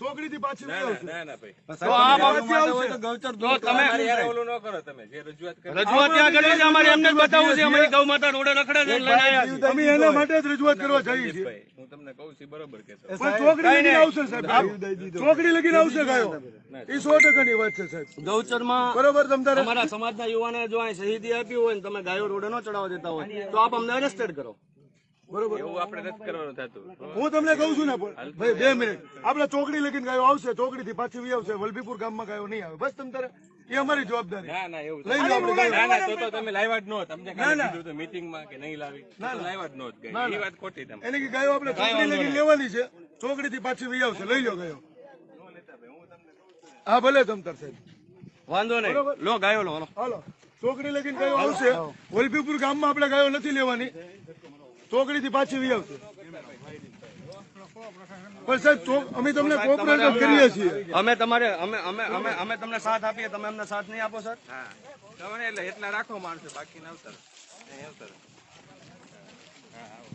ચોકડી થી પાછી ના વહી ના આવશે. ના ના ભાઈ. તો આ બાબત નથી તો તમે મારે યાર ઓલું ન કરો તમે? જે રજૂઆત કરી રજૂઆત ત્યાં કરી છે અમારે એમને જ બતાવવું છે અમારી ગૌ માતા રોડે રખડે છે લઈને આવ્યા છીએ. અમે એના માટે જ રજૂઆત કરવા જઈએ છીએ. હું તમને કહું છું બરોબર કે પણ ચોકડી લગીને આવશે સાહેબ. ચોકડી લગીને આવશે ગાયો. એ સો ટકાની વાત છે સાહેબ. ગૌચરમાં બરોબર તમ તારે? અમારા સમાજના યુવાને જો અહીં શહીદી આપી હોય ને તમે ગાયો રોડે ન ચડાવવા દેતા હોય તો આપ અમને અરેસ્ટેડ કરો. બરોબર. એવું આપણે નથી કરવાનું થતું. હું તમને કહું છું ને ભાઈ બે મિનિટ. આપણે ચોકડી લગીને ગાયો આવશે ચોકડી થી પાછી વી આવશે વલભીપુર ગામમાં ગાયો નહીં આવે. બસ તમ તારે. એ અમારી જવાબદારી. ના ના એવું લઈ આપણે ના ના તો તો તમે લાવ્યા જ ન તમને કીધું તો મીટિંગમાં કે નહીં લાવી. તો લાવ્યા જ ન હોત ગઈ એ વાત ખોટી તમે એને કે ગાયો આપણે ચોકડી લગીને લેવાની છે. ચોકડી થી પાછી વી આવશે. લઈ લો ગાયો. હા ભલે તમ તાર સાહેબ. વાંધો નહીં. લો ગાયો લો હાલો. ચોકડી લગીને ગાયો આવશે. વલભીપુર ગામમાં આપણે ગાયો નથી લેવાની. ચોકડી થી પાછી વી આવશે. પણ સાહેબ અમે તમને કોઓપરેટ કરીએ છીએ. અમે તમારે અમે અમે અમે અમે તમને સાથ આપીએ તમે અમને સાથ નહીં આપો સર હા. તમે એટલે એટલા રાખો માણસો બાકી ના હા આવો.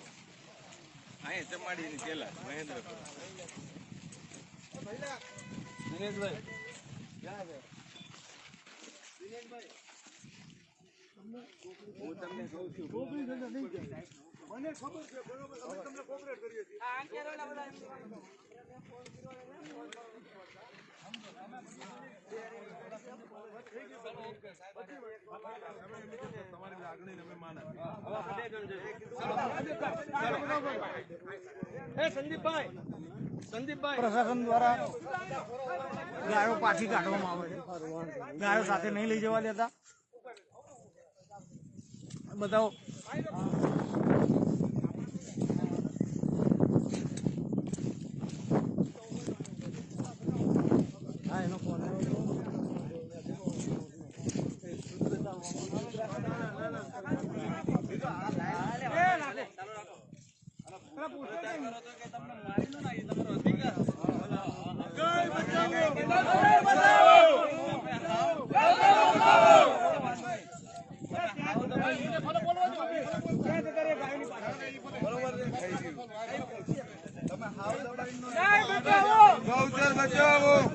અહીંયા ચમાડીની પેલા મહેન્દ્રપુર. એ સંદીપભાઈ સંદીપભાઈ. પ્રશાસન દ્વારા ગાયો પાછી કાઢવામાં આવે છે. ગાયો સાથે નહીં લઈ જવા દેતા. બધા હા એનો ફોન આવ્યો ગૌચર બચાવો!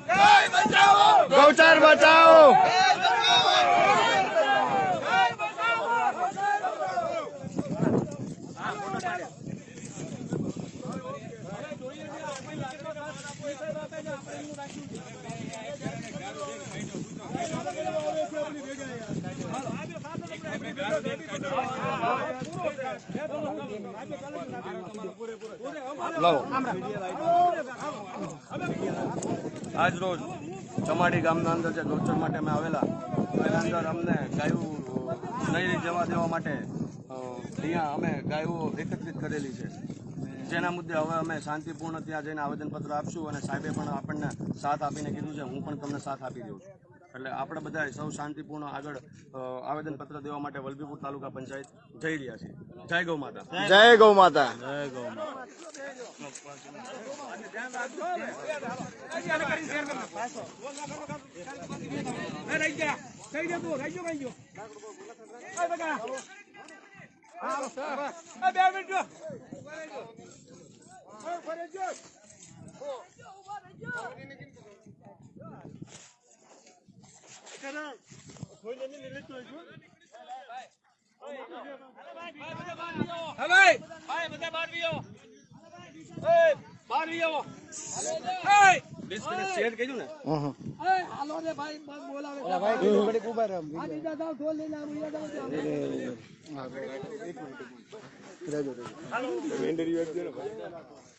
આજ રોજ ચમાડી ગામના અંદર જે ગૌચર માટે અમે આવેલા, એના અંદર અમને ગાયું નહીં જવા દેવા માટે અહીંયા અમે ગાયો એકત્રિત કરેલી છે. જેના મુદ્દે હવે અમે શાંતિપૂર્ણ ત્યાં જઈને આવેદનપત્ર આપશું અને સાહેબે પણ આપણને સાથ આપીને કીધું છે, હું પણ તમને સાથ આપી દઉં છું. એટલે આપણે બધા સૌ શાંતિપૂર્ણ આગળ આવેદનપત્ર દેવા માટે વલભીપુર તાલુકા પંચાયત જઈ રહ્યા છીએ. જય ગૌ માતા. જય ગૌ માતા. શેર કીધું ભાઈ અહીંયા અહીંયા બાઈક લઈ લીધો લઈ લેવા દો ને એ દાદા વી આવો આયે પાછો આમ સાઈડમાં આવ્યો હતો સાઈડમાં આવ્યો હતો બીજો એક આમ સાઈડમાં આવ્યો હતો તમે તમારી રીતે જે આ મુદ્દો છે એ જણાવો ને અમે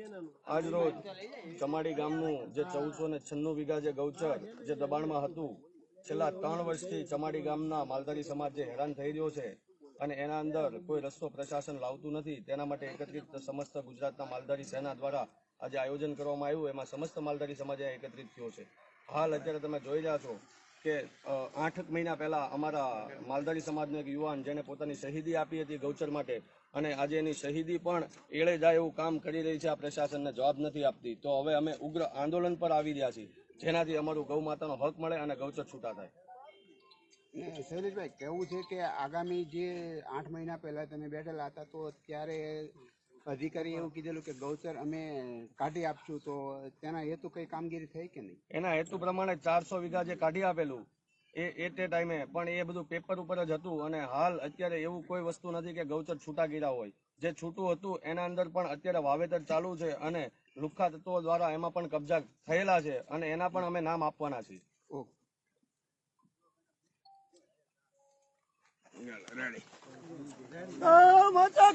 આજ રોજ ચમાડી ગામનું જે ચૌદસો ને છન્નું વીઘા જે ગૌચર જે દબાણમાં હતું, છેલ્લા ત્રણ વર્ષથી ચમાડી ગામના માલધારી સમાજ જે હેરાન થઈ રહ્યો છે અને એના અંદર કોઈ રસ્તો પ્રશાસન લાવતું નથી, તેના માટે એકત્રિત સમસ્ત ગુજરાતના માલધારી સેના દ્વારા આજે આયોજન કરવામાં આવ્યું. એમાં સમસ્ત માલધારી સમાજ એકત્રિત થયો છે. હાલ અત્યારે તમે જોઈ રહ્યા છો કે આઠ મહિના પહેલા અમારા માલધારી સમાજનો એક યુવાન જેને પોતાની શહીદી આપી હતી ગૌચર માટે. અને આજે એની શહીદી પણ એળે જાય એવું કામ કરી રહી છે. આ પ્રશાસનને જવાબ નથી આપતી. તો હવે અમે ઉગ્ર આંદોલન પર આવી રહ્યા છીએ. જેનાથી અમારું ગૌ માતાનો હક મળે અને ગૌચર છૂટા થાય. શૈલેષભાઈ કહેવું છે કે આગામી જે આઠ મહિના પહેલા તમે બેઠેલા હતા તો ત્યારે અધિકારી એવું કીધેલું કે ગૌચર અમે કાઢી આપશું. તો તેના હેતુ કઈ કામગીરી થઈ કે નહીં? એના હેતુ પ્રમાણે ચારસો વીઘા જે કાઢી આપેલું એ એ ટાઈમે પણ એ બધું પેપર ઉપર જ હતું અને હાલ અત્યારે એવું કોઈ વસ્તુ નથી કે ગૌચર છૂટા ગીરા હોય. જે છૂટું હતું એના અંદર પણ અત્યારે વાવેતર ચાલુ છે અને લુખ્ખા તત્વો દ્વારા એમાં પણ કબજા થયેલા છે અને એના પણ અમે નામ આપવાના છીએ. રેડી આ માતા